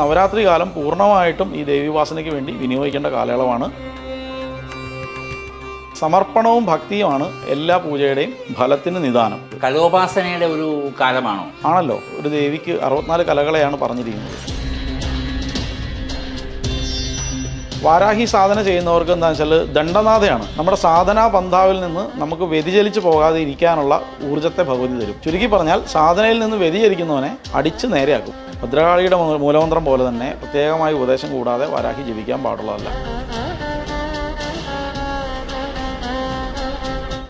നവരാത്രി കാലം പൂർണമായിട്ടും ഈ ദേവീവാസനയ്ക്ക് വേണ്ടി വിനിയോഗിക്കേണ്ട കാലയളവാണ്. സമർപ്പണവും ഭക്തിയുമാണ് എല്ലാ പൂജയുടെയും ഫലത്തിന് നിദാനം. കലോപാസനയുടെ ഒരു കാലമാണോ? ആണല്ലോ. ഒരു ദേവിക്ക് അറുപത്തിനാല് കലകളെയാണ് പറഞ്ഞിരിക്കുന്നത്. വാരാഹി സാധന ചെയ്യുന്നവർക്ക് എന്താ വെച്ചാൽ ദണ്ഡനാഥയാണ്. നമ്മുടെ സാധനാ പന്ഥാവിൽ നിന്ന് നമുക്ക് വ്യതിചലിച്ച് പോകാതെ ഇരിക്കാനുള്ള ഊർജത്തെ ഭഗവതി തരും. ചുരുക്കി പറഞ്ഞാൽ സാധനയിൽ നിന്ന് വ്യതിചലിക്കുന്നവനെ അടിച്ച് നേരെയാക്കും. ഭദ്രകാളിയുടെ മൂലമന്ത്രം പോലെ തന്നെ പ്രത്യേകമായി ഉപദേശം കൂടാതെ വാരാഹി ജീവിക്കാൻ പാടുള്ളതല്ല.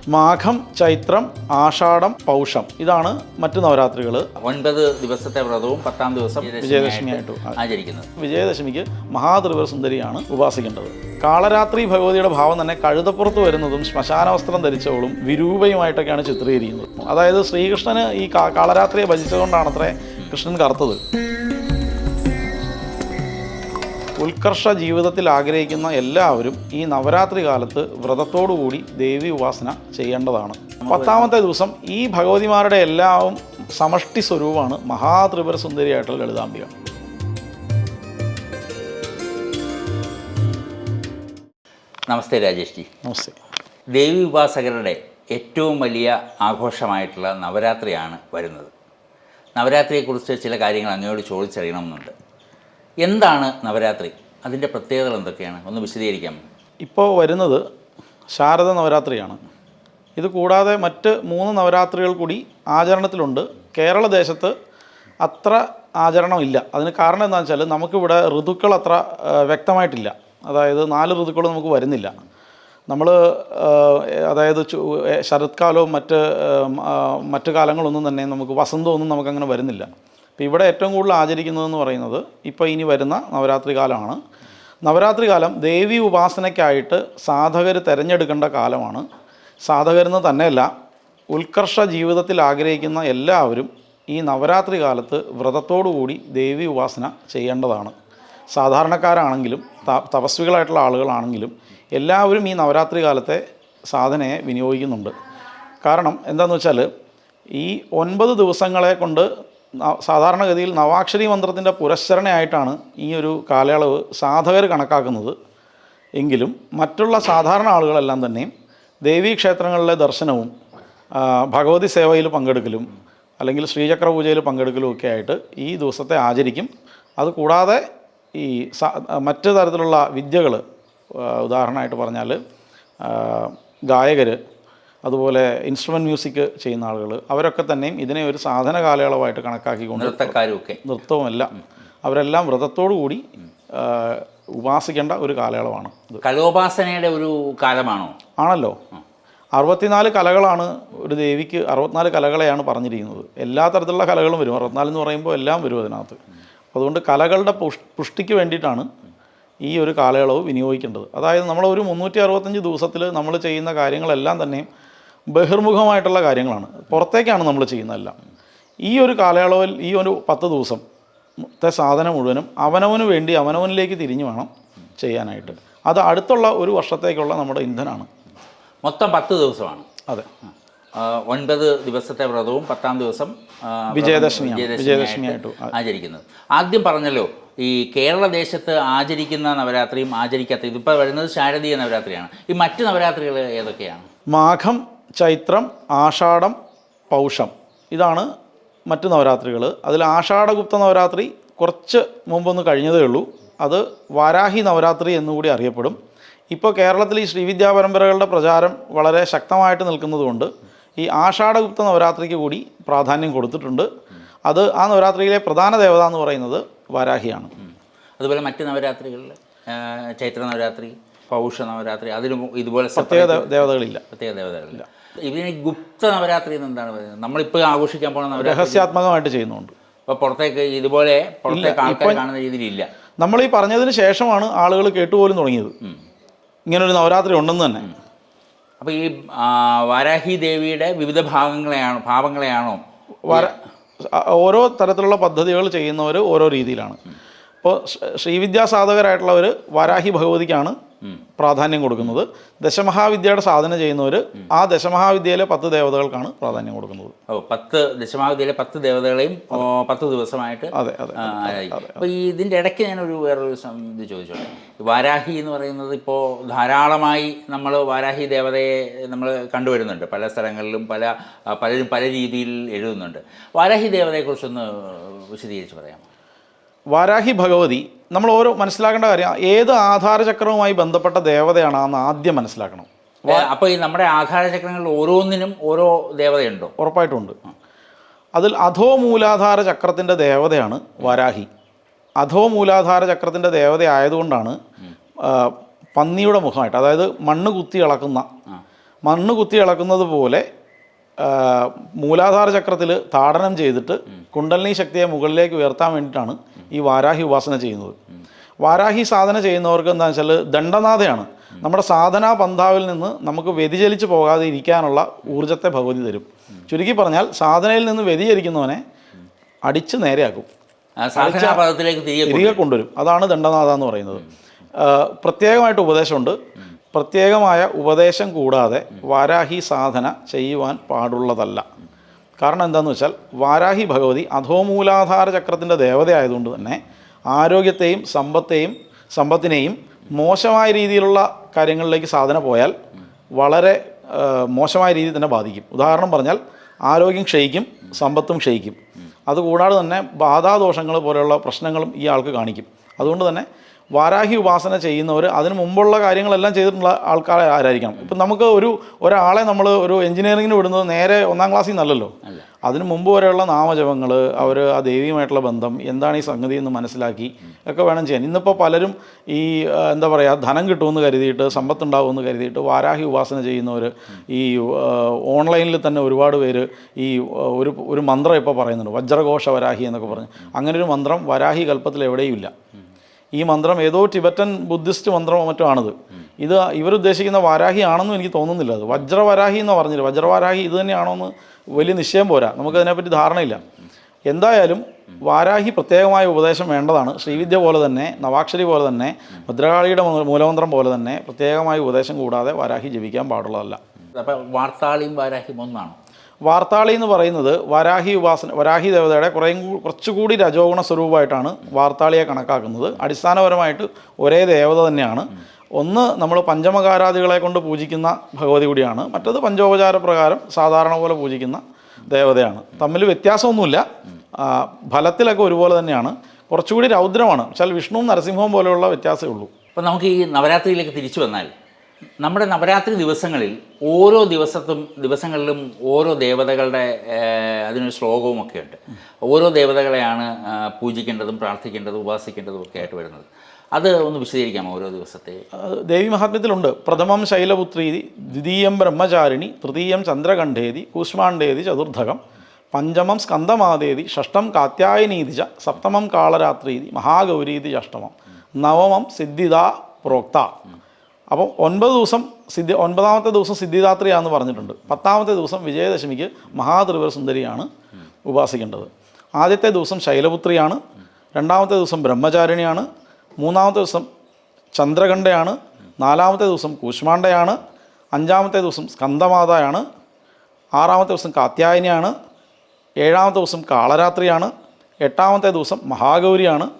മാഘം ചൈത്രം ആഷാഢം പൗഷം. ഇതാണ് മറ്റു നവരാത്രികൾ ഒൻപത് ദിവസത്തെ വ്രതവും പത്താം ദിവസം വിജയദശമി ആയിട്ട് ആചരിക്കുന്നത് വിജയദശമിക്ക് മഹാത്രിപുര സുന്ദരിയാണ് ഉപാസിക്കേണ്ടത്. കാളരാത്രി ഭഗവതിയുടെ ഭാവം തന്നെ കഴുതപ്പുറത്ത് വരുന്നതും ശ്മശാന വസ്ത്രം ധരിച്ചവളും വിരൂപയുമായിട്ടൊക്കെയാണ് ചിത്രീകരിക്കുന്നത്. അതായത് ശ്രീകൃഷ്ണന് ഈ കാളരാത്രിയെ കാളരാത്രിയെ ഭജിച്ചതുകൊണ്ടാണത്രേ കൃഷ്ണൻ കറുത്തത്. ഉത്കർഷ ജീവിതത്തിൽ ആഗ്രഹിക്കുന്ന എല്ലാവരും ഈ നവരാത്രി കാലത്ത് വ്രതത്തോടുകൂടി ദേവി ഉപാസന ചെയ്യേണ്ടതാണ്. പത്താമത്തെ ദിവസം ഈ ഭഗവതിമാരുടെ എല്ലാവും സമഷ്ടി സ്വരൂപമാണ് മഹാത്രിപുര സുന്ദരിയായിട്ടുള്ള ലളിതാംബിക. നമസ്തേ രാജേഷ് ജി നമസ്തേ. ദേവി ഉപാസകരുടെ ഏറ്റവും വലിയ ആഘോഷമായിട്ടുള്ള നവരാത്രിയാണ് വരുന്നത്. നവരാത്രിയെക്കുറിച്ച് ചില കാര്യങ്ങൾ അങ്ങയോട് ചോദിച്ചറിയണമെന്നുണ്ട്. എന്താണ് നവരാത്രി? അതിന്റെ പ്രത്യേകതകൾ എന്തൊക്കെയാണ്? ഒന്ന് വിശദീകരിക്കാം. ഇപ്പോൾ വരുന്നത് ശാരദ നവരാത്രിയാണ്. ഇത് കൂടാതെ മറ്റ് മൂന്ന് നവരാത്രികൾ കൂടി ആചരണത്തിലുണ്ട്. കേരള ദേശത്ത് അത്ര ആചരണമില്ല അതിന് കാരണം എന്താണെന്ന് വെച്ചാൽ നമുക്കിവിടെ ഋതുക്കൾ അത്ര വ്യക്തമായിട്ടില്ല. അതായത് നാല് ഋതുക്കൾ നമുക്ക് വരുന്നില്ല. നമ്മൾ അതായത് ശരത്കാലവും മറ്റ് മറ്റു കാലങ്ങളൊന്നും തന്നെ നമുക്ക് വസന്തമൊന്നും നമുക്കങ്ങനെ വരുന്നില്ല. അപ്പോൾ ഇവിടെ ഏറ്റവും കൂടുതൽ ആചരിക്കുന്നതെന്ന് പറയുന്നത് ഇപ്പോൾ ഇനി വരുന്ന നവരാത്രി കാലമാണ്. നവരാത്രി കാലം ദേവി ഉപാസനയ്ക്കായിട്ട് സാധകർ തിരഞ്ഞെടുക്കേണ്ട കാലമാണ്. സാധകരെന്ന് തന്നെയല്ല ഉത്കർഷ ജീവിതത്തിൽ ആഗ്രഹിക്കുന്ന എല്ലാവരും ഈ നവരാത്രി കാലത്ത് വ്രതത്തോടുകൂടി ദേവി ഉപാസന ചെയ്യേണ്ടതാണ്. സാധാരണക്കാരാണെങ്കിലും തപസ്വികളായിട്ടുള്ള ആളുകളാണെങ്കിലും എല്ലാവരും ഈ നവരാത്രി കാലത്തെ സാധനയെ വിനിയോഗിക്കുന്നുണ്ട്. കാരണം എന്താണെന്ന് വെച്ചാൽ ഈ ഒൻപത് ദിവസങ്ങളെ കൊണ്ട് സാധാരണഗതിയിൽ നവാക്ഷരി മന്ത്രത്തിന്റെ പുരസ്സരണയായിട്ടാണ് ഈ ഒരു കാലയളവ് സാധകർ കണക്കാക്കുന്നത്. എങ്കിലും മറ്റുള്ള സാധാരണ ആളുകളെല്ലാം തന്നെ ദേവീക്ഷേത്രങ്ങളിലെ ദർശനവും ഭഗവതി സേവയിൽ പങ്കെടുക്കലും അല്ലെങ്കിൽ ശ്രീചക്ര പൂജയിൽ പങ്കെടുക്കലും ഒക്കെ ആയിട്ട് ഈ ദിവസത്തെ ആചരിക്കും. അതുകൂടാതെ ഈ മറ്റ് തരത്തിലുള്ള വിദ്യകൾ ഉദാഹരണമായിട്ട് പറഞ്ഞാൽ ഗായകർ അതുപോലെ ഇൻസ്ട്രുമെന്റ് മ്യൂസിക് ചെയ്യുന്ന ആളുകൾ അവരൊക്കെ തന്നെയും ഇതിനെ ഒരു സാധന കാലയളവായിട്ട് കണക്കാക്കിക്കൊണ്ട് നൃത്തക്കാരുമൊക്കെ. നൃത്തവുമല്ല. അവരെല്ലാം വ്രതത്തോടു കൂടി ഉപാസിക്കേണ്ട ഒരു കാലയളവാണ് കലോപാസനയുടെ ഒരു കാലമാണോ? ആണല്ലോ. അറുപത്തിനാല് കലകളാണ് ഒരു ദേവിക്ക് അറുപത്തിനാല് കലകളെയാണ് പറഞ്ഞിരിക്കുന്നത്. എല്ലാ തരത്തിലുള്ള കലകളും വരും. അറുപത്തിനാല് എന്ന് പറയുമ്പോൾ എല്ലാം വരും അതിനകത്ത്. അതുകൊണ്ട് കലകളുടെ പുഷ് പുഷ്ടിക്ക് വേണ്ടിയിട്ടാണ് ഈ ഒരു കാലയളവ് വിനിയോഗിക്കേണ്ടത്. അതായത് നമ്മൾ ഒരു മുന്നൂറ്റി അറുപത്തഞ്ച് ദിവസത്തിൽ നമ്മൾ ചെയ്യുന്ന കാര്യങ്ങളെല്ലാം തന്നെയും ബഹിർമുഖമായിട്ടുള്ള കാര്യങ്ങളാണ്. പുറത്തേക്കാണ് നമ്മൾ ചെയ്യുന്നതെല്ലാം. ഈ ഒരു കാലയളവിൽ ഈ ഒരു പത്ത് ദിവസം ത്തെ സാധനം മുഴുവനും അവനവന് വേണ്ടി അവനവനിലേക്ക് തിരിഞ്ഞു വേണം ചെയ്യാനായിട്ട്. അത് അടുത്തുള്ള ഒരു വർഷത്തേക്കുള്ള നമ്മുടെ ഇന്ധനമാണ് മൊത്തം പത്ത് ദിവസമാണ്. അതെ. ഒൻപത് ദിവസത്തെ വ്രതവും പത്താം ദിവസം വിജയദശമി വിജയദശമി ആയിട്ട് വിജയദശമിയായിട്ട് ആചരിക്കുന്നത്. ആദ്യം പറഞ്ഞല്ലോ ഈ കേരള ദേശത്ത് ആചരിക്കുന്ന നവരാത്രിയും ആചരിക്കാത്ത ഇതിപ്പോൾ വരുന്നത് ശാരദീയ നവരാത്രിയാണ്. ഈ മറ്റ് നവരാത്രികൾ ഏതൊക്കെയാണ്? മാഘം ചൈത്രം ആഷാഢം പൗഷം. ഇതാണ് മറ്റ് നവരാത്രികൾ അതിൽ ആഷാഢഗുപ്ത നവരാത്രി കുറച്ച് മുമ്പൊന്ന് കഴിഞ്ഞതേ ഉള്ളൂ. അത് വാരാഹി നവരാത്രി എന്നുകൂടി അറിയപ്പെടും. ഇപ്പോൾ കേരളത്തിൽ ഈ ശ്രീവിദ്യാ പരമ്പരകളുടെ പ്രചാരം വളരെ ശക്തമായിട്ട് നിൽക്കുന്നതുകൊണ്ട് ഈ ആഷാഢഗുപ്ത നവരാത്രിക്ക് കൂടി പ്രാധാന്യം കൊടുത്തിട്ടുണ്ട്. അത് ആ നവരാത്രിയിലെ പ്രധാന ദേവത എന്ന് പറയുന്നത് വാരാഹിയാണ്. അതുപോലെ മറ്റ് നവരാത്രികളിൽ ചൈത്ര നവരാത്രി പൗഷ നവരാത്രി അതിലും ഇതുപോലെ പ്രത്യേക ദേവതകളില്ല. പ്രത്യേക ദേവതകളില്ല. ഇതിന് ഗുപ്ത നവരാത്രി എന്ന് എന്താണ് പറയുന്നത്? നമ്മളിപ്പോൾ ആഘോഷിക്കാൻ പോകുന്ന രഹസ്യാത്മകമായിട്ട് ചെയ്യുന്നുണ്ട്. അപ്പോൾ പുറത്തേക്ക് ഇതുപോലെ പുറത്തേക്ക് ആൾക്കാർ കാണുന്ന രീതിയിലില്ല. നമ്മൾ ഈ പറഞ്ഞതിന് ശേഷമാണ് ആളുകൾ കേട്ടുപോലും തുടങ്ങിയത്. ഇങ്ങനൊരു നവരാത്രി ഉണ്ടെന്ന് തന്നെ. അപ്പോൾ ഈ വാരാഹി ദേവിയുടെ വിവിധ ഭാഗങ്ങളെയാണോ ഭാവങ്ങളെയാണോ? വര ഓരോ തരത്തിലുള്ള പദ്ധതികൾ ചെയ്യുന്നവർ ഓരോ രീതിയിലാണ്. ഇപ്പോൾ ശ്രീവിദ്യാസാധകരായിട്ടുള്ളവർ വരാഹി ഭഗവതിക്കാണ് പ്രാധാന്യം കൊടുക്കുന്നത്. ദശമഹാവിദ്യയുടെ സാധന ചെയ്യുന്നവർ ആ ദശമഹാവിദ്യയിലെ പത്ത് ദേവതകൾക്കാണ് പ്രാധാന്യം കൊടുക്കുന്നത്. ഓ പത്ത് ദശമഹാവിദ്യയിലെ പത്ത് ദേവതകളെയും പത്ത് ദിവസമായിട്ട് അതെ അതെ അപ്പൊ ഇതിന്റെ അപ്പോൾ ഈ ഇതിന്റെ ഇടയ്ക്ക് ഞാനൊരു വേറൊരു ഇത് ചോദിച്ചോട്ടെ. വാരാഹി എന്ന് പറയുന്നത് ഇപ്പോൾ ധാരാളമായി നമ്മൾ വാരാഹി ദേവതയെ നമ്മൾ കണ്ടുവരുന്നുണ്ട്. പല സ്ഥലങ്ങളിലും പല പലരും പല രീതിയിൽ എഴുതുന്നുണ്ട്. വാരാഹി ദേവതയെക്കുറിച്ചൊന്ന് വിശദീകരിച്ച് പറയാമോ? വാരാഹി ഭഗവതി നമ്മൾ ഓരോ മനസ്സിലാക്കേണ്ട കാര്യം ഏത് ആധാരചക്രവുമായി ബന്ധപ്പെട്ട ദേവതയാണ് എന്ന് ആദ്യം മനസ്സിലാക്കണം. അപ്പോൾ ഈ നമ്മുടെ ആധാരചക്രങ്ങളിൽ ഓരോന്നിനും ഓരോ ദേവതയുണ്ടോ? ഉറപ്പായിട്ടുണ്ട്. അതിൽ അധോ മൂലാധാര ചക്രത്തിന്റെ ദേവതയാണ് വരാഹി. അധോ മൂലാധാര ചക്രത്തിന്റെ ദേവത ആയതുകൊണ്ടാണ് പന്നിയുടെ മുഖമായിട്ട് അതായത് മണ്ണ് കുത്തി ഇളക്കുന്ന മണ്ണ് കുത്തി ഇളക്കുന്നത് പോലെ മൂലാധാര ചക്രത്തിൽ താടനം ചെയ്തിട്ട് കുണ്ടലിനി ശക്തിയെ മുകളിലേക്ക് ഉയർത്താൻ വേണ്ടിയിട്ടാണ് ഈ വാരാഹി ഉപാസന ചെയ്യുന്നത്. വാരാഹി സാധന ചെയ്യുന്നവർക്ക് എന്താണെന്ന് വെച്ചാൽ ദണ്ഡനാഥയാണ്. നമ്മുടെ സാധനാ പന്ഥാവിൽ നിന്ന് നമുക്ക് വ്യതിചലിച്ച് പോകാതെ ഇരിക്കാനുള്ള ഊർജത്തെ ഭഗവതി തരും. ചുരുക്കി പറഞ്ഞാൽ സാധനയിൽ നിന്ന് വ്യതിചലിക്കുന്നവനെ അടിച്ച് നേരെയാക്കും. തിരികെ കൊണ്ടുവരും. അതാണ് ദണ്ഡനാഥ എന്ന് പറയുന്നത്. പ്രത്യേകമായിട്ട് ഉപദേശമുണ്ട്. പ്രത്യേകമായ ഉപദേശം കൂടാതെ വാരാഹി സാധന ചെയ്യുവാൻ പാടുള്ളതല്ല. കാരണം എന്താണെന്ന് വെച്ചാൽ വാരാഹി ഭഗവതി അധോമൂലാധാര ചക്രത്തിന്റെ ദേവതയായതുകൊണ്ട് തന്നെ ആരോഗ്യത്തെയും സമ്പത്തെയും സമ്പത്തിനെയും മോശമായ രീതിയിലുള്ള കാര്യങ്ങളിലേക്ക് സാധന പോയാൽ വളരെ മോശമായ രീതിയിൽ തന്നെ ബാധിക്കും. ഉദാഹരണം പറഞ്ഞാൽ ആരോഗ്യം ക്ഷയിക്കും സമ്പത്തും ക്ഷയിക്കും. അതുകൂടാതെ തന്നെ ബാധാദോഷങ്ങൾ പോലെയുള്ള പ്രശ്നങ്ങളും ഈ ആൾക്ക് കാണിക്കും. അതുകൊണ്ട് തന്നെ വാരാഹി ഉപാസന ചെയ്യുന്നവർ അതിന് മുമ്പുള്ള കാര്യങ്ങളെല്ലാം ചെയ്തിട്ടുള്ള ആൾക്കാരെ ആരായിരിക്കണം? ഇപ്പം നമുക്ക് ഒരു ഒരാളെ നമ്മൾ ഒരു എഞ്ചിനീയറിങ്ങിന് വിടുന്നത് നേരെ ഒന്നാം ക്ലാസ്സിൽ നിന്നല്ലല്ലോ? അതിന് മുമ്പ് വരെയുള്ള നാമജപങ്ങൾ അവർ ആ ദേവിയുമായിട്ടുള്ള ബന്ധം എന്താണ് ഈ സംഗതി എന്ന് മനസ്സിലാക്കി ഒക്കെ വേണം ചെയ്യാൻ. ഇന്നിപ്പോൾ പലരും ഈ എന്താ പറയുക ധനം കിട്ടുമെന്ന് കരുതിയിട്ട് സമ്പത്തുണ്ടാവുമെന്ന് കരുതിയിട്ട് വാരാഹി ഉപാസന ചെയ്യുന്നവർ ഈ ഓൺലൈനിൽ തന്നെ ഒരുപാട് പേര് ഈ ഒരു ഒരു മന്ത്രം ഇപ്പോൾ പറയുന്നുണ്ട്. വജ്രഘോഷ വരാഹി എന്നൊക്കെ പറഞ്ഞ്. അങ്ങനെ ഒരു മന്ത്രം വരാഹി കൽപ്പത്തിൽ എവിടെയും ഇല്ല. ഈ മന്ത്രം ഏതോ ടിബറ്റൻ ബുദ്ധിസ്റ്റ് മന്ത്രമോ മറ്റോ ആണത്. ഇത് ഇവരുദ്ദേശിക്കുന്ന വാരാഹി ആണെന്നും എനിക്ക് തോന്നുന്നില്ല. അത് വജ്രവരാഹി എന്ന് പറഞ്ഞില്ല വജ്രവാരാഹി ഇത് തന്നെയാണോ എന്ന് വലിയ നിശ്ചയം പോരാ. നമുക്കതിനെപ്പറ്റി ധാരണയില്ല. എന്തായാലും വാരാഹി പ്രത്യേകമായ ഉപദേശം വേണ്ടതാണ്. ശ്രീവിദ്യ പോലെ തന്നെ നവാക്ഷരി പോലെ തന്നെ ഭദ്രകാളിയുടെ മൂലമന്ത്രം പോലെ തന്നെ പ്രത്യേകമായ ഉപദേശം കൂടാതെ വാരാഹി ജപിക്കാൻ പാടുള്ളതല്ല. അപ്പോൾ വാർത്താളിയും വാരാഹിയും ഒന്നാണ്. വാർത്താളി എന്ന് പറയുന്നത് വരാഹി ഉപാസന വരാഹി ദേവതയുടെ കുറേ കുറച്ചുകൂടി രജോഗുണ സ്വരൂപമായിട്ടാണ് വാർത്താളിയെ കണക്കാക്കുന്നത്. അടിസ്ഥാനപരമായിട്ട് ഒരേ ദേവത തന്നെയാണ്. ഒന്ന് നമ്മൾ പഞ്ചമകാരാദികളെ കൊണ്ട് പൂജിക്കുന്ന ഭഗവതി കൂടിയാണ്. മറ്റത് പഞ്ചോപചാര പ്രകാരം സാധാരണ പോലെ പൂജിക്കുന്ന ദേവതയാണ്. തമ്മിൽ വ്യത്യാസമൊന്നുമില്ല. ഫലത്തിലൊക്കെ ഒരുപോലെ തന്നെയാണ്. കുറച്ചുകൂടി രൗദ്രമാണ്. വെച്ചാൽ വിഷ്ണുവും നരസിംഹവും പോലെയുള്ള വ്യത്യാസമേ ഉള്ളൂ. അപ്പം നമുക്ക് ഈ നവരാത്രിയിലേക്ക് തിരിച്ചു വന്നാൽ നമ്മുടെ നവരാത്രി ദിവസങ്ങളിൽ ഓരോ ദിവസത്തും ദിവസങ്ങളിലും ഓരോ ദേവതകളുടെ അതിനൊരു ശ്ലോകവും ഒക്കെ ഉണ്ട് ഓരോ ദേവതകളെയാണ് പൂജിക്കേണ്ടതും പ്രാർത്ഥിക്കേണ്ടതും ഉപാസിക്കേണ്ടതും ഒക്കെ ആയിട്ട് വരുന്നത്. അത് ഒന്ന് വിശദീകരിക്കാമോ ഓരോ ദിവസത്തെ? ദേവി മഹാത്മ്യത്തിലുണ്ട്. പ്രഥമം ശൈലപുത്രി ദ്വിതീയം ബ്രഹ്മചാരിണി തൃതീയം ചന്ദ്രകണ്ഠേതി കൂഷ്മാണ്ഡേതി ചതുർധകം പഞ്ചമം സ്കന്ദമാതേതി ഷഷ്ടം കാത്യായനീതിജ സപ്തമം കാളരാത്രീതി മഹാഗൗരീതി അഷ്ടമം നവമം സിദ്ധിത പ്രോക്ത. അപ്പം ഒൻപത് ദിവസം സിദ്ധി ഒൻപതാമത്തെ ദിവസം സിദ്ധിദാത്രിയാന്ന് പറഞ്ഞിട്ടുണ്ട്. പത്താമത്തെ ദിവസം വിജയദശമിക്ക് മഹാത്രിപുര സുന്ദരിയാണ് ഉപാസിക്കേണ്ടത്. ആദ്യത്തെ ദിവസം ശൈലപുത്രിയാണ് രണ്ടാമത്തെ ദിവസം ബ്രഹ്മചാരിണിയാണ് മൂന്നാമത്തെ ദിവസം ചന്ദ്രകണ്ഠയാണ് നാലാമത്തെ ദിവസം കൂഷ്മാണ്ഡയാണ് അഞ്ചാമത്തെ ദിവസം സ്കന്ദമാതയാണ് ആറാമത്തെ ദിവസം കാത്യായനിയാണ് ഏഴാമത്തെ ദിവസം കാളരാത്രിയാണ് എട്ടാമത്തെ ദിവസം മഹാഗൗരിയാണ്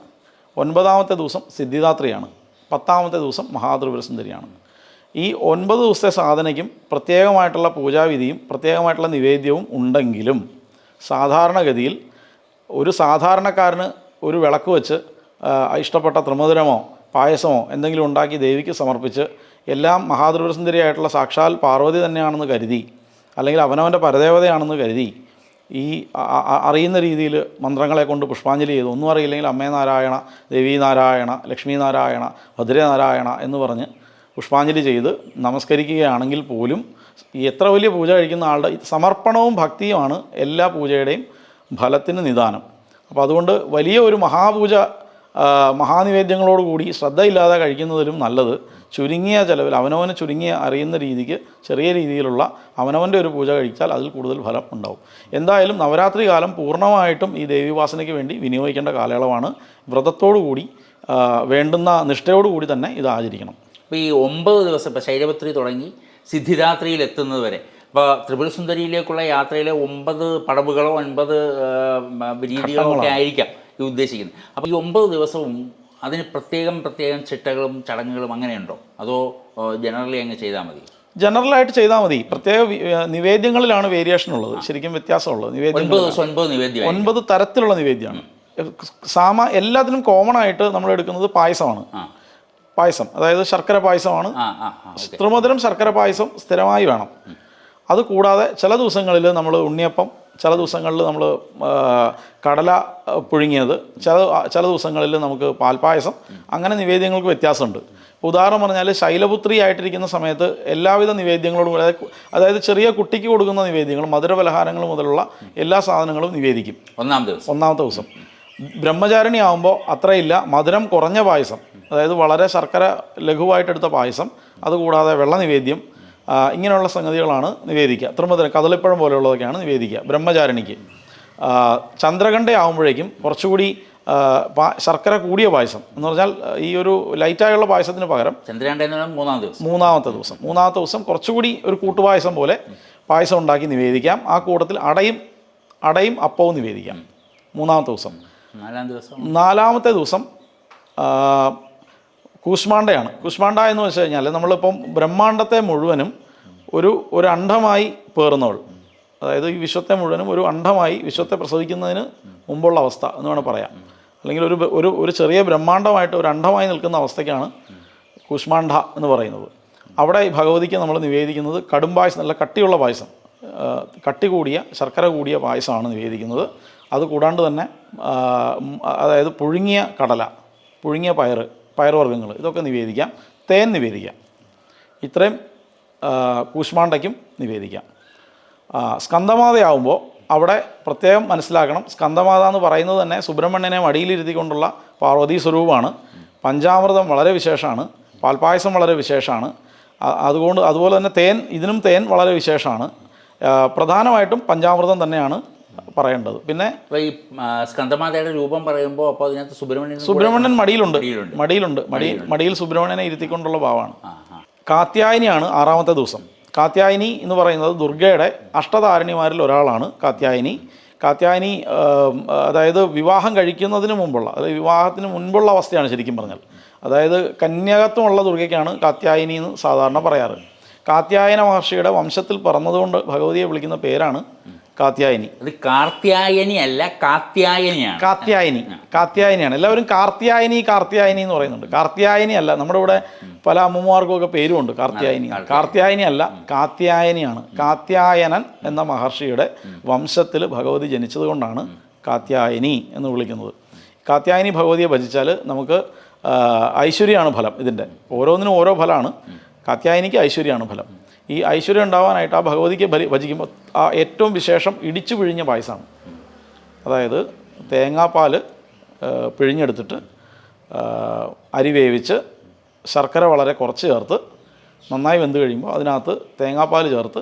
ഒൻപതാമത്തെ ദിവസം സിദ്ധിദാത്രിയാണ്. പത്താമത്തെ ദിവസം മഹാത്രിപുര സുന്ദരിയാണ് ഈ ഒൻപത് ദിവസത്തെ സാധനയ്ക്കും പ്രത്യേകമായിട്ടുള്ള പൂജാവിധിയും പ്രത്യേകമായിട്ടുള്ള നിവേദ്യവും ഉണ്ടെങ്കിലും സാധാരണഗതിയിൽ ഒരു സാധാരണക്കാരന് ഒരു വിളക്ക് വെച്ച് ഇഷ്ടപ്പെട്ട ത്രിമധുരമോ പായസമോ എന്തെങ്കിലും ഉണ്ടാക്കി ദേവിക്ക് സമർപ്പിച്ച് എല്ലാം മഹാദ്രവസുന്ദരിയായിട്ടുള്ള സാക്ഷാൽ പാർവതി തന്നെയാണെന്ന് കരുതി അല്ലെങ്കിൽ അവനവന്റെ പരദേവതയാണെന്ന് കരുതി ഈ അറിയുന്ന രീതിയിൽ മന്ത്രങ്ങളെ കൊണ്ട് പുഷ്പാഞ്ജലി ചെയ്തു. ഒന്നും അറിയില്ലെങ്കിൽ അമ്മേ നാരായണ ദേവി നാരായണ ലക്ഷ്മി നാരായണ ഭദ്രനാരായണ എന്ന് പറഞ്ഞ് പുഷ്പാഞ്ജലി ചെയ്ത് നമസ്കരിക്കുകയാണെങ്കിൽ പോലും എത്ര വലിയ പൂജ കഴിക്കുന്ന ആളുടെ സമർപ്പണവും ഭക്തിയുമാണ് എല്ലാ പൂജയുടെയും ഫലത്തിന് നിദാനം. അപ്പോൾ അതുകൊണ്ട് വലിയ ഒരു മഹാപൂജ മഹാനിവേദ്യങ്ങളോടുകൂടി ശ്രദ്ധയില്ലാതെ കഴിക്കുന്നതിലും നല്ലത്. ചുരുങ്ങിയ ചിലവിൽ അവനവന് ചുരുങ്ങിയ അറിയുന്ന രീതിക്ക് ചെറിയ രീതിയിലുള്ള അവനവന്റെ ഒരു പൂജ കഴിച്ചാൽ അതിൽ കൂടുതൽ ഫലം ഉണ്ടാവും. എന്തായാലും നവരാത്രി കാലം പൂർണമായിട്ടും ഈ ദേവീവാസനയ്ക്ക് വേണ്ടി വിനിയോഗിക്കേണ്ട കാലയളവാണ്. വ്രതത്തോടു കൂടി വേണ്ടുന്ന നിഷ്ഠയോടുകൂടി തന്നെ ഇത് ആചരിക്കണം. അപ്പോൾ ഈ ഒമ്പത് ദിവസം ഇപ്പോൾ ശൈലപത്രി തുടങ്ങി സിദ്ധിരാത്രിയിൽ എത്തുന്നത് വരെ. ഇപ്പോൾ ത്രിപുരസുന്ദരിയിലേക്കുള്ള യാത്രയിലെ ഒമ്പത് പടവുകളോ ഒൻപത് രീതികളോ ഒക്കെ ആയിരിക്കാം. ഉദ്ദേശിക്കുന്നത്. അപ്പോൾ ഈ ഒമ്പത് ദിവസവും അതിന് പ്രത്യേകം പ്രത്യേകം ചിട്ടകളും ചടങ്ങുകളും അങ്ങനെയുണ്ടോ? അതോ ജനറലി അങ്ങ് ചെയ്താൽ മതി? ജനറലായിട്ട് ചെയ്താൽ മതി. പ്രത്യേക നിവേദ്യങ്ങളിലാണ് വേരിയേഷൻ ഉള്ളത്. ശരിക്കും വ്യത്യാസമുള്ളത് നിവേദ്യം ഒൻപത് തരത്തിലുള്ള നിവേദ്യമാണ്. സാമ എല്ലാത്തിനും കോമൺ ആയിട്ട് നമ്മൾ എടുക്കുന്നത് പായസമാണ്. പായസം. അതായത് ശർക്കര പായസമാണ്. ത്രിമധുരം ശർക്കര പായസം സ്ഥിരമായി വേണം. അത് കൂടാതെ ചില ദിവസങ്ങളിൽ നമ്മൾ ഉണ്ണിയപ്പം ചില ദിവസങ്ങളിൽ നമ്മൾ കടല പുഴുങ്ങിയത്. ചില ചില ദിവസങ്ങളിൽ നമുക്ക് പാൽപ്പായസം അങ്ങനെ നിവേദ്യങ്ങൾക്ക് വ്യത്യാസമുണ്ട്. ഉദാഹരണം പറഞ്ഞാൽ ശൈലപുത്രി ആയിട്ടിരിക്കുന്ന സമയത്ത് എല്ലാവിധ നിവേദ്യങ്ങളോടും കൂടി, അതായത് ചെറിയ കുട്ടിക്ക് കൊടുക്കുന്ന നിവേദ്യങ്ങൾ മധുരപലഹാരങ്ങൾ മുതലുള്ള എല്ലാ സാധനങ്ങളും നിവേദിക്കും. ഒന്നാം ദിവസം. ഒന്നാമത്തെ ദിവസം. ബ്രഹ്മചാരിണി ആകുമ്പോൾ അത്രയില്ല മധുരം കുറഞ്ഞ പായസം അതായത് വളരെ ശർക്കര ലഘുവായിട്ടെടുത്ത പായസം അതുകൂടാതെ വെള്ള നിവേദ്യം ഇങ്ങനെയുള്ള സംഗതികളാണ് നിവേദിക്കുക. ത്രിമുദ്ര കദളിപ്പഴം പോലെയുള്ളതൊക്കെയാണ് നിവേദിക്കുക. ബ്രഹ്മചാരിണിക്ക്. ആ, ചന്ദ്രകണ്ഠ ആകുമ്പോഴേക്കും കുറച്ചുകൂടി ശർക്കര കൂടിയ പായസം. എന്ന് പറഞ്ഞാൽ ഈ ഒരു ലൈറ്റായുള്ള പായസത്തിന് പകരം ചന്ദ്രകണ്ഠ മൂന്നാം ദിവസം. മൂന്നാമത്തെ ദിവസം. മൂന്നാമത്തെ ദിവസം കുറച്ചുകൂടി ഒരു കൂട്ടുപായസം പോലെ പായസം ഉണ്ടാക്കി നിവേദിക്കാം. ആ കൂട്ടത്തിൽ അടയും അടയും അപ്പവും നിവേദിക്കാം. മൂന്നാമത്തെ ദിവസം. നാലാം ദിവസം. നാലാമത്തെ ദിവസം കൂഷ്മാണ്ടയാണ് കൂഷ്മാണ്ട എന്ന് വെച്ച് കഴിഞ്ഞാൽ നമ്മളിപ്പം ബ്രഹ്മാണ്ടത്തെ മുഴുവനും ഒരു ഒരു അണ്ഡമായി പേറുന്നവൾ. അതായത് ഈ വിശ്വത്തെ മുഴുവനും ഒരു അണ്ഡമായി വിശ്വത്തെ പ്രസവിക്കുന്നതിന് മുമ്പുള്ള അവസ്ഥ എന്ന് വേണം പറയാം അല്ലെങ്കിൽ ഒരു ഒരു ഒരു ചെറിയ ബ്രഹ്മാണ്ഡമായിട്ട് ഒരു അണ്ഡമായി നിൽക്കുന്ന അവസ്ഥയ്ക്കാണ് കുഷ്മാണ്ഡ എന്ന് പറയുന്നത്. അവിടെ ഈ ഭഗവതിക്ക് നമ്മൾ നിവേദിക്കുന്നത് കടും പായസം നല്ല കട്ടിയുള്ള പായസം. കട്ടി കൂടിയ ശർക്കര കൂടിയ പായസമാണ് നിവേദിക്കുന്നത്. അത് കൂടാണ്ട് തന്നെ അതായത് പുഴുങ്ങിയ കടല പുഴുങ്ങിയ പയർ പയറുവർഗങ്ങൾ ഇതൊക്കെ നിവേദിക്കാം. തേൻ നിവേദിക്കാം. ഇത്രയും ആ, കൂശ്മാണ്ടയ്ക്കും നിവേദിക്കാം. സ്കന്ധമാതയാവുമ്പോൾ അവിടെ പ്രത്യേകം മനസ്സിലാക്കണം. സ്കന്ദമാത എന്ന് പറയുന്നത് തന്നെ സുബ്രഹ്മണ്യനെ മടിയിലിരുത്തിക്കൊണ്ടുള്ള പാർവതി സ്വരൂപമാണ്. പഞ്ചാമൃതം വളരെ വിശേഷമാണ്. പാൽപ്പായസം വളരെ വിശേഷമാണ്. അതുകൊണ്ട് അതുപോലെ തന്നെ തേൻ ഇതിനും തേൻ വളരെ വിശേഷമാണ്. പ്രധാനമായിട്ടും പഞ്ചാമൃതം തന്നെയാണ് പറയേണ്ടത്. പിന്നെ ഈ ആ, സ്കന്ദമാതയുടെ രൂപം പറയുമ്പോൾ അപ്പോൾ അതിനകത്ത് സുബ്രഹ്മണ്യൻ സുബ്രഹ്മണ്യൻ മടിയിലുണ്ട്. മടിയിലുണ്ട്. മടി മടിയിൽ സുബ്രഹ്മണ്യനെ ഇരുത്തിക്കൊണ്ടുള്ള ഭാവമാണ്. കാത്യായനിയാണ് ആറാമത്തെ ദിവസം. കാത്യായനി എന്ന് പറയുന്നത് ദുർഗയുടെ അഷ്ടധാരണിമാരിൽ ഒരാളാണ് കാത്യായനി. കാത്യായനി അതായത് വിവാഹം കഴിക്കുന്നതിന് മുമ്പുള്ള അതായത് വിവാഹത്തിന് മുൻപുള്ള അവസ്ഥയാണ് ശരിക്കും പറഞ്ഞാൽ. അതായത് കന്യകത്വമുള്ള ദുർഗയ്ക്കാണ് കാത്യായനി എന്ന് സാധാരണ പറയാറ്. കാത്യായന മഹർഷിയുടെ വംശത്തിൽ പറന്നതുകൊണ്ട് ഭഗവതിയെ വിളിക്കുന്ന പേരാണ് കാത്യായനി. അത് കാർത്യായനി അല്ല കാത്യായനിയാണ്. കാത്യായനി. കാത്യായനിയാണ്. എല്ലാവരും കാർത്യായനി കാർത്യായനി എന്ന് പറയുന്നുണ്ട്. കാർത്യായനി അല്ല നമ്മുടെ ഇവിടെ പല അമ്മമാർക്കും ഒക്കെ പേരുമുണ്ട്. കാർത്യായനി. കാർത്യായനി. അല്ല കാത്യായനിയാണ്. കാത്യായനൻ എന്ന മഹർഷിയുടെ വംശത്തിൽ ഭഗവതി ജനിച്ചത് കൊണ്ടാണ് കാത്യായനി എന്ന് വിളിക്കുന്നത്. കാത്യായനി ഭഗവതിയെ ഭജിച്ചാൽ നമുക്ക് ഐശ്വര്യമാണ് ഫലം ഇതിന്റെ ഓരോന്നിനും ഓരോ ഫലമാണ് കാത്യായനിക്ക് ഐശ്വര്യമാണ് ഫലം. ഈ ഐശ്വര്യം ഉണ്ടാവാനായിട്ട് ആ ഭഗവതിക്ക് ഭരി ഭജിക്കുമ്പോൾ ആ ഏറ്റവും വിശേഷം ഇടിച്ചു പിഴിഞ്ഞ പായസമാണ് അതായത് തേങ്ങാപ്പാൽ പിഴിഞ്ഞെടുത്തിട്ട് അരി വേവിച്ച് ശർക്കര വളരെ കുറച്ച് ചേർത്ത് നന്നായി വെന്ത് കഴിയുമ്പോൾ അതിനകത്ത് തേങ്ങാപ്പാൽ ചേർത്ത്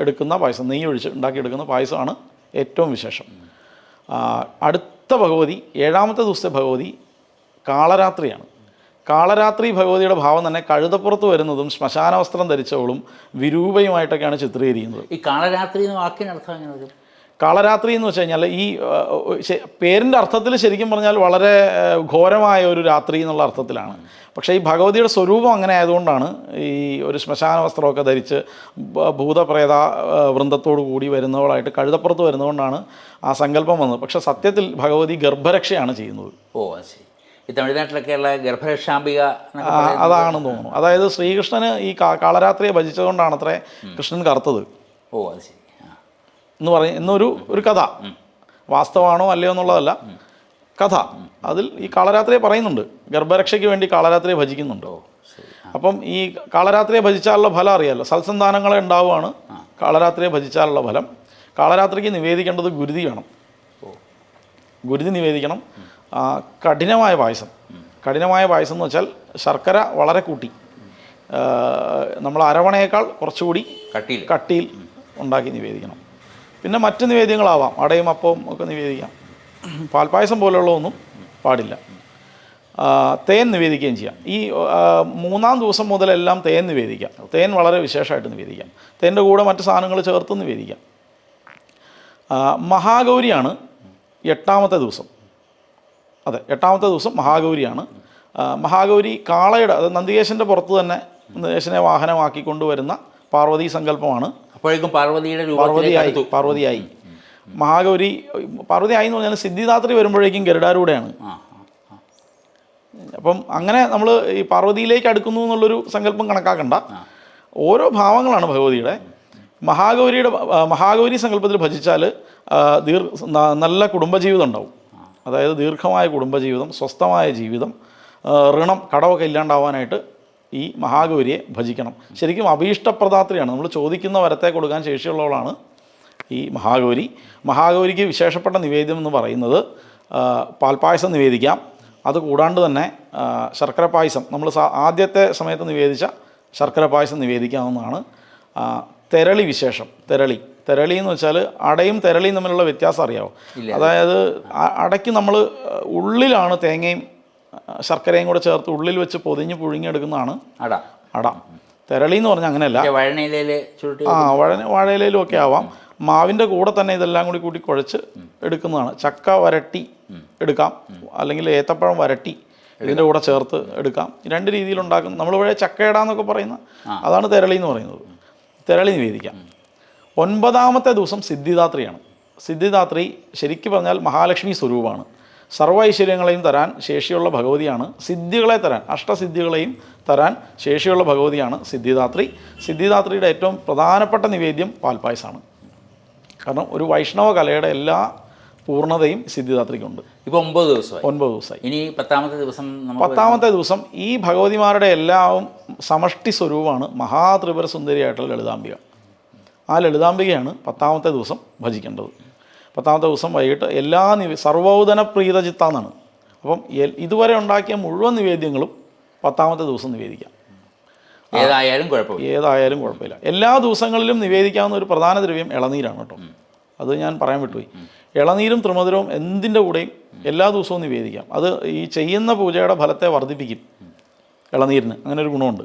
എടുക്കുന്ന പായസം നെയ്യ് ഒഴിച്ച് ഉണ്ടാക്കിയെടുക്കുന്ന പായസമാണ് ഏറ്റവും വിശേഷം. അടുത്ത ഭഗവതി ഏഴാമത്തെ ദിവസത്തെ ഭഗവതി കാളരാത്രിയാണ്. കാളരാത്രി ഭഗവതിയുടെ ഭാവം തന്നെ കഴുതപ്പുറത്ത് വരുന്നതും ശ്മശാന വസ്ത്രം ധരിച്ചവളും വിരൂപയുമായിട്ടൊക്കെയാണ് ചിത്രീകരിക്കുന്നത്. ഈ കാളരാത്രി എന്ന വാക്കിനർത്ഥം എങ്ങനെ വരും? കാളരാത്രി എന്ന് വെച്ച് കഴിഞ്ഞാൽ ഈ പേരിന്റെ അർത്ഥത്തിൽ ശരിക്കും പറഞ്ഞാൽ വളരെ ഘോരമായ ഒരു രാത്രി എന്നുള്ള അർത്ഥത്തിലാണ്. പക്ഷേ ഈ ഭഗവതിയുടെ സ്വരൂപം അങ്ങനെ ആയതുകൊണ്ടാണ് ഈ ഒരു ശ്മശാന വസ്ത്രമൊക്കെ ധരിച്ച് ഭൂതപ്രേത വൃന്ദത്തോടു കൂടി വരുന്നവളായിട്ട് കഴുതപ്പുറത്ത് വരുന്നതുകൊണ്ടാണ് ആ സങ്കല്പം വന്നത്. പക്ഷേ സത്യത്തിൽ ഭഗവതി ഗർഭരക്ഷയാണ് ചെയ്യുന്നത്. ഓ ശരി. ഈ തമിഴ്നാട്ടിലൊക്കെയുള്ള ഗർഭരക്ഷാംബിക അതാണെന്ന് തോന്നുന്നു. അതായത് ശ്രീകൃഷ്ണന് ഈ കാളരാത്രിയെ ഭജിച്ചതുകൊണ്ടാണ് അത്രേ കൃഷ്ണൻ കറുത്തത്. ഓ അത് ശരി. എന്ന് പറയും എന്നൊരു ഒരു കഥ. വാസ്തവമാണോ അല്ലയോ എന്നുള്ളതല്ല. കഥ. അതിൽ ഈ കാളരാത്രിയെ പറയുന്നുണ്ട്. ഗർഭരക്ഷയ്ക്ക് വേണ്ടി കാളരാത്രിയെ ഭജിക്കുന്നുണ്ടോ. അപ്പം ഈ കാളരാത്രിയെ ഭജിച്ചാലുള്ള ഫലം അറിയാമല്ലോ സത്സന്താനങ്ങളെ ഉണ്ടാവുകയാണ് കാളരാത്രിയെ ഭജിച്ചാലുള്ള ഫലം. കാളരാത്രിക്ക് നിവേദിക്കേണ്ടത് ഗുരുതി വേണം. ഗുരുതി നിവേദിക്കണം. കഠിനമായ പായസം. കഠിനമായ പായസം എന്ന് വെച്ചാൽ ശർക്കര വളരെ കൂട്ടി. നമ്മൾ അരവണയേക്കാൾ കുറച്ചുകൂടി കട്ടിയിൽ. കട്ടിയിൽ ഉണ്ടാക്കി നിവേദിക്കണം. പിന്നെ മറ്റ് നിവേദ്യങ്ങളാവാം. അടയും അപ്പവും ഒക്കെ നിവേദിക്കാം. പാൽപ്പായസം പോലെയുള്ളതൊന്നും പാടില്ല. തേൻ നിവേദിക്കുകയും ചെയ്യാം. ഈ മൂന്നാം ദിവസം മുതലെല്ലാം തേൻ നിവേദിക്കാം. തേൻ വളരെ വിശേഷമായിട്ട് നിവേദിക്കാം. തേന്റെ കൂടെ മറ്റ് സാധനങ്ങൾ ചേർത്ത് നിവേദിക്കാം. മഹാഗൗരിയാണ് എട്ടാമത്തെ ദിവസം. അതെ എട്ടാമത്തെ ദിവസം മഹാഗൗരിയാണ്. മഹാഗൗരി കാളയുടെ അത് നന്ദികേശന്റെ പുറത്ത് തന്നെ നന്ദികേശനെ വാഹനമാക്കി കൊണ്ടുവരുന്ന പാർവതി സങ്കല്പമാണ്. അപ്പോഴേക്കും പാർവതിയുടെ പാർവതിയായി പാർവതിയായി. മഹാഗൗരി പാർവതിയായി എന്ന് പറഞ്ഞാൽ സിദ്ധിദാത്രി വരുമ്പോഴേക്കും ഗരുഡാരൂടെയാണ് അപ്പം അങ്ങനെ നമ്മൾ ഈ പാർവതിയിലേക്ക് അടുക്കുന്നു എന്നുള്ളൊരു സങ്കല്പം കണക്കാക്കണ്ട. ഓരോ ഭാവങ്ങളാണ് ഭഗവതിയുടെ. മഹാഗൗരിയുടെ മഹാഗൗരി സങ്കല്പത്തിൽ ഭജിച്ചാൽ ദീർ നല്ല കുടുംബജീവിതം ഉണ്ടാവും. അതായത് ദീർഘമായ കുടുംബജീവിതം സ്വസ്ഥമായ ജീവിതം ഋണം കടമൊക്കെ ഇല്ലാണ്ടാവാനായിട്ട് ഈ മഹാഗൗരിയെ ഭജിക്കണം. ശരിക്കും അഭീഷ്ടപ്രദാത്രിയാണ്. നമ്മൾ ചോദിക്കുന്ന വരത്തെ കൊടുക്കാൻ ശേഷിയുള്ളവളാണ് ഈ മഹാഗൗരി. മഹാഗൗരിക്ക് വിശേഷപ്പെട്ട നിവേദ്യം എന്ന് പറയുന്നത് പാൽപ്പായസം നിവേദിക്കാം. അത് കൂടാണ്ട് തന്നെ ശർക്കര പായസം. നമ്മൾ ആദ്യത്തെ സമയത്ത് നിവേദിച്ച ശർക്കര പായസം നിവേദിക്കാവുന്നതാണ്. തെരളി വിശേഷം. തെരളി. തെരളി എന്ന് വെച്ചാൽ അടയും തെരളിയും തമ്മിലുള്ള വ്യത്യാസം അറിയാമോ അതായത് അടയ്ക്ക് നമ്മൾ ഉള്ളിലാണ് തേങ്ങയും ശർക്കരയും കൂടെ ചേർത്ത് ഉള്ളിൽ വെച്ച് പൊതിഞ്ഞ് പുഴുങ്ങിയെടുക്കുന്നതാണ് അട. അട. തെരളി എന്ന് പറഞ്ഞാൽ അങ്ങനെയല്ല. ആ വഴ വാഴയിലും ഒക്കെ ആവാം. മാവിന്റെ കൂടെ തന്നെ ഇതെല്ലാം കൂടി കൂട്ടി കുഴച്ച് എടുക്കുന്നതാണ്. ചക്ക വരട്ടി എടുക്കാം. അല്ലെങ്കിൽ ഏത്തപ്പഴം വരട്ടി ഇതിന്റെ കൂടെ ചേർത്ത് എടുക്കാം. രണ്ട് രീതിയിൽ ഉണ്ടാക്കും. നമ്മളിവിടെ ചക്കയട എന്നൊക്കെ പറയുന്ന അതാണ് തെരളി എന്ന് പറയുന്നത്. തെരളി നിവേദിക്കാം. ഒൻപതാമത്തെ ദിവസം സിദ്ധിദാത്രിയാണ്. സിദ്ധിദാത്രി ശരിക്കും പറഞ്ഞാൽ മഹാലക്ഷ്മി സ്വരൂപമാണ്. സർവ ഐശ്വര്യങ്ങളെയും തരാൻ ശേഷിയുള്ള ഭഗവതിയാണ് സിദ്ധികളെ തരാൻ അഷ്ടസിദ്ധികളെയും തരാൻ ശേഷിയുള്ള ഭഗവതിയാണ് സിദ്ധിദാത്രി. സിദ്ധിദാത്രിയുടെ ഏറ്റവും പ്രധാനപ്പെട്ട നിവേദ്യം പാൽപ്പായസമാണ് കാരണം ഒരു വൈഷ്ണവ കലയുടെ എല്ലാ പൂർണതയും സിദ്ധിദാത്രിക്കുണ്ട്. ഇപ്പോൾ ഒമ്പത് ദിവസമായി. ഒൻപത് ദിവസമായി. ഇനി പത്താമത്തെ ദിവസം പത്താമത്തെ ദിവസം ഈ ഭഗവതിമാരുടെ എല്ലാവും സമഷ്ടി സ്വരൂപമാണ് മഹാത്രിപുര സുന്ദരിയായിട്ടുള്ള ലളിതാംബിക. ആ ലളിതാംബികയാണ് പത്താമത്തെ ദിവസം ഭജിക്കേണ്ടത്. പത്താമത്തെ ദിവസം വൈകിട്ട് എല്ലാ നിവേ സർവോദന പ്രീതചിത്ത എന്നാണ് അപ്പം ഇതുവരെ ഉണ്ടാക്കിയ മുഴുവൻ നിവേദ്യങ്ങളും പത്താമത്തെ ദിവസം നിവേദിക്കാം. ഏതായാലും കുഴപ്പമില്ല. ഏതായാലും കുഴപ്പമില്ല. എല്ലാ ദിവസങ്ങളിലും നിവേദിക്കാവുന്ന ഒരു പ്രധാന ദ്രവ്യം ഇളനീരാണ് കേട്ടോ. അത് ഞാൻ പറയാൻ വിട്ടുപോയി. ഇളനീരും ത്രിമധുരവും എന്തിന്റെ കൂടെയും എല്ലാ ദിവസവും നിവേദിക്കാം. അത് ഈ ചെയ്യുന്ന പൂജയുടെ ഫലത്തെ വർദ്ധിപ്പിക്കും ഇളനീരിന്. അങ്ങനെ ഒരു ഗുണമുണ്ട്.